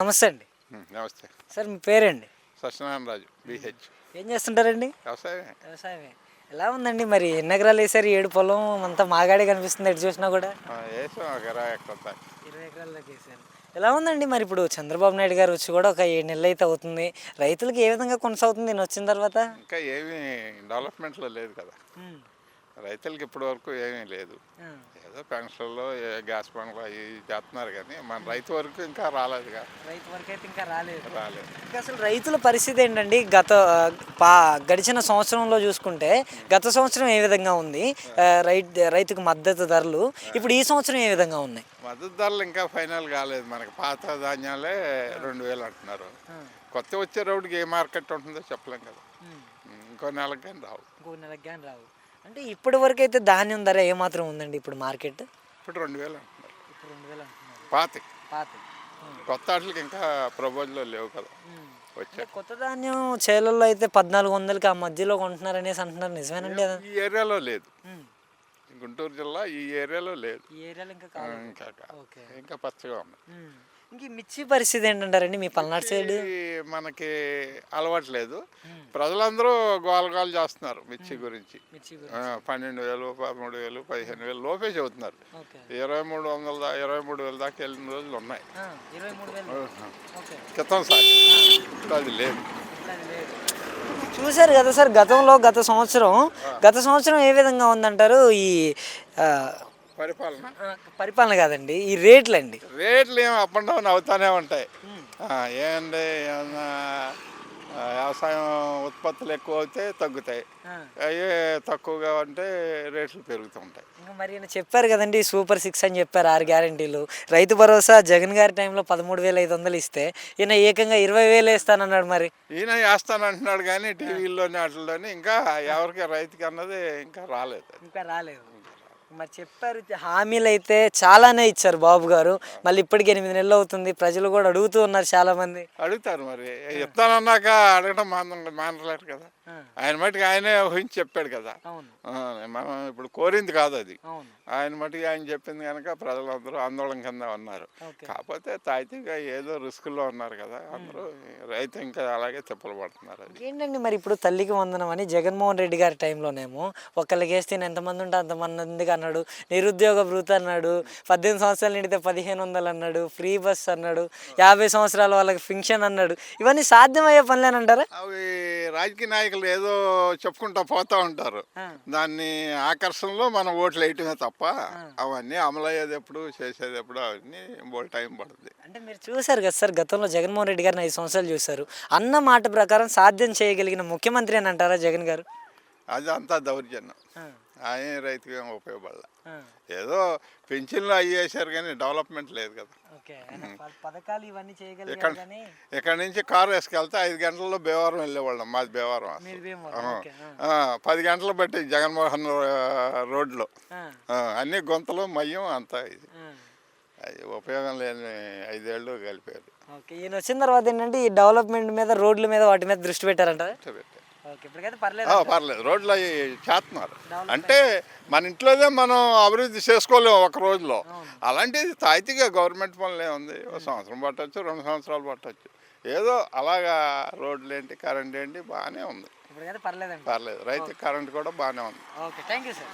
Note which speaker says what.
Speaker 1: నమస్తే అండి.
Speaker 2: నమస్తే.
Speaker 1: సార్ మీ పేరండి?
Speaker 2: సత్యనారాయణ రాజు బీహెచ్
Speaker 1: ఏం చేస్తుంటారండి?
Speaker 2: వ్యవసాయమే.
Speaker 1: వ్యవసాయమే. ఎలా ఉందండి మరి? ఎన్ని ఎకరాలు వేసారు ఏడు పొలం అంతా మాగాడే కనిపిస్తుంది ఎటు చూసినా కూడా.
Speaker 2: ఆ, వేసాం ఒక ఇరవై ఎకరాలు దాకా.
Speaker 1: ఇరవై ఎకరాల్లోకి వేసారు ఎలా ఉందండి మరి ఇప్పుడు చంద్రబాబు నాయుడు గారు వచ్చి కూడా ఒక ఏడు నెలలు అయితే అవుతుంది. రైతులకు ఏ విధంగా కొనసాగుతుంది? నేను వచ్చిన తర్వాత?
Speaker 2: ఇంకా ఏమీ డెవలప్మెంట్లో లేదు కదా. రైతులకి ఇప్పటి వరకు ఏమీ లేదు. ఏదో పెన్షన్లు గ్యాస్ బండ్లు అవి చేస్తున్నారు కానీ మన రైతు వరకు ఇంకా రాలేదుగా.
Speaker 1: రైతు వరకు అయితే ఇంకా రాలేదు.
Speaker 2: రాలేదు.
Speaker 1: ఇంకా అసలు రైతుల పరిస్థితి ఏంటండి? గత పా గడిచిన సంవత్సరంలో చూసుకుంటే గత సంవత్సరం ఏ విధంగా ఉంది? రైతు రైతుకు మద్దతు ధరలు ఇప్పుడు ఈ సంవత్సరం ఏ విధంగా ఉన్నాయి?
Speaker 2: మద్దతు ధరలు ఇంకా ఫైనల్ కాలేదు. మనకి పాత ధాన్యాలే రెండు వేలు అంటున్నారు. కొత్త వచ్చే రోడ్డుకి ఏ మార్కెట్ ఉంటుందో చెప్పలేం కదా. ఇంకో నెలకి కానీ రావు.
Speaker 1: ఇంకో నెలకు కానీ రావు. అంటే ఇప్పటి వరకు అయితే ధాన్యం ధర ఏమాత్రం ఉందండి ఇప్పుడు మార్కెట్?
Speaker 2: ఇప్పుడు రెండు వేలు అంటున్నారు.
Speaker 1: ఇప్పుడు రెండు వేలు అంటున్నారు.
Speaker 2: పాతి.
Speaker 1: పాత.
Speaker 2: కొత్త వాటికి ఇంకా ప్రపోజల్లో లేవు కదా. వచ్చే
Speaker 1: కొత్త ధాన్యం చేలల్లో అయితే పద్నాలుగు వందలకి ఆ మధ్యలో కొంటున్నారు అనేసి అంటున్నారు. నిజమేనండి
Speaker 2: ఈ ఏరియాలో లేదు. గుంటూరు జిల్లా ఈ ఏరియాలో లేదు.
Speaker 1: ఈ ఏరియాలో ఇంకా
Speaker 2: ఆ,
Speaker 1: కావాలి
Speaker 2: ఇంకా కా-
Speaker 1: ఓకే.
Speaker 2: ఇంకా పచ్చగా ఉంది.
Speaker 1: ఇంక ఈ మిర్చి పరిస్థితి ఏంటంటారండి మీ పల్నాడు సైడ్?
Speaker 2: ఈ మనకి అలవాట్లేదు ప్రజలందరూ గోలగాలు చేస్తున్నారు మిర్చి గురించి.
Speaker 1: మిర్చి
Speaker 2: ఆ, పన్నెండు వేలు పదమూడు వేలు పదిహేను వేలు లోపే చెబుతున్నారు.
Speaker 1: ఓకే.
Speaker 2: ఇరవై మూడు వందల దా ఇరవై మూడు వేల దాకా వెళ్ళిన రోజులు ఉన్నాయి.
Speaker 1: ఇరవై మూడు వేలు. ఓకే.
Speaker 2: క్రితం సార్. ఇప్పుడు అది లేదు.
Speaker 1: చూశారు కదా సార్ గతంలో గత సంవత్సరం. గత సంవత్సరం ఏ విధంగా ఉందంటారు? ఈ ఆ,
Speaker 2: పరిపాలన.
Speaker 1: పరిపాలన కాదండి ఈ రేట్లు అండి
Speaker 2: రేట్లు ఏమి అప్ అండ్ డౌన్ అవుతానే ఉంటాయి. ఏంటి వ్యవసాయం ఉత్పత్తులు ఎక్కువ అవుతే తగ్గుతాయి. అవి తక్కువగా ఉంటే రేట్లు పెరుగుతూ ఉంటాయి.
Speaker 1: ఇంకా మరి ఈయన చెప్పారు కదండి సూపర్ సిక్స్ అని చెప్పారు ఆరు గ్యారంటీలు. రైతు భరోసా జగన్ గారి టైంలో పదమూడు వేల ఐదు వందలు ఇస్తే ఈయన ఏకంగా ఇరవై వేలు వేస్తానన్నాడు మరి.
Speaker 2: ఈయన వేస్తానంటున్నాడు కానీ టీవీల్లోని వాటిల్లోని ఇంకా ఎవరికి రైతుకి అన్నది ఇంకా రాలేదు.
Speaker 1: ఇంకా రాలేదు. మరి చెప్పారు హామీలు అయితే చాలానే ఇచ్చారు బాబు గారు. మళ్ళీ ఇప్పటికి ఎనిమిది నెలలు అవుతుంది ప్రజలు కూడా అడుగుతూ ఉన్నారు చాలా మంది
Speaker 2: అడుగుతారు మరి. ఇస్తానన్నాక అడగడం మాన మానలేరు కదా. ఆయన మటుకు ఆయనే ఊహించి చెప్పాడు కదా. మనం ఇప్పుడు కోరింది కాదు అది. ఆయన మటుకు ఆయన చెప్పింది కనుక ప్రజలందరూ ఆందోళన కింద ఉన్నారు. కాకపోతే తాయితీగా ఏదో రిస్కుల్లో ఉన్నారు కదా అందరూ రైతు ఇంకా అలాగే తిప్పలు పడుతున్నారు
Speaker 1: ఏంటండి మరి ఇప్పుడు తల్లికి వందనం అని జగన్మోహన్ రెడ్డి గారి టైంలోనేమో ఒకళ్ళకి వేస్తే ఎంతమంది ఉంటే అంతమందికి అన్నాడు నిరుద్యోగ భృతి అన్నాడు పద్దెనిమిది సంవత్సరాలు నిండితే పదిహేను వందలు అన్నాడు ఫ్రీ బస్ అన్నాడు యాభై సంవత్సరాల వాళ్ళకి ఫింక్షన్ అన్నాడు. ఇవన్నీ సాధ్యమయ్యే పనులేనంటారా
Speaker 2: అవి రాజకీయ నాయకులు ఏదో చెప్పుకుంటా పోతా ఉంటారు. దాన్ని ఆకర్షణలో మనం ఓట్లు వేయటమే తప్ప అవన్నీ అమలయ్యేది ఎప్పుడు చేసేది ఎప్పుడు అవన్నీ బోల్ టైం పడుతుంది
Speaker 1: అంటే మీరు చూశారు కదా సార్ గతంలో జగన్మోహన్ రెడ్డి గారిని ఐదు సంవత్సరాలు చూశారు. అన్న మాట ప్రకారం సాధ్యం చేయగలిగిన ముఖ్యమంత్రి అని అంటారా జగన్ గారు?
Speaker 2: అది అంతా దౌర్జన్యం ఆయన రైతుకి ఏం ఉపయోగపడాల. ఏదో పెన్షన్లు అవి వేశారు కానీ డెవలప్మెంట్ లేదు కదా.
Speaker 1: పథకాలు ఇవన్నీ
Speaker 2: ఇక్కడ ఇక్కడ నుంచి కారు వేసుకెళ్తే ఐదు గంటల్లో భీమవరం వెళ్ళేవాళ్ళం మాది భీమవరం పది గంటలు బట్టి జగన్మోహన్ రోడ్లో. అన్ని గొంతలు మయ్యం అంతా ఇది. అది ఉపయోగం లేని ఐదేళ్ళు కలిపారు
Speaker 1: ఈయన వచ్చిన తర్వాత ఏంటంటే ఈ డెవలప్మెంట్ మీద రోడ్ల మీద వాటి మీద దృష్టి పెట్టారంట పర్లేదు.
Speaker 2: రోడ్లు అవి చేస్తున్నారు. అంటే మన ఇంట్లోనే మనం అభివృద్ధి చేసుకోలేము ఒక రోజులో. అలాంటిది తాయితీగా గవర్నమెంట్ పనులు ఏముంది? ఒక సంవత్సరం పట్టొచ్చు రెండు సంవత్సరాలు పట్టొచ్చు. ఏదో అలాగా రోడ్లు ఏంటి కరెంట్ ఏంటి బాగానే ఉంది పర్లేదు. రైతు కరెంట్ కూడా బాగానే ఉంది.
Speaker 1: Okay thank you sir.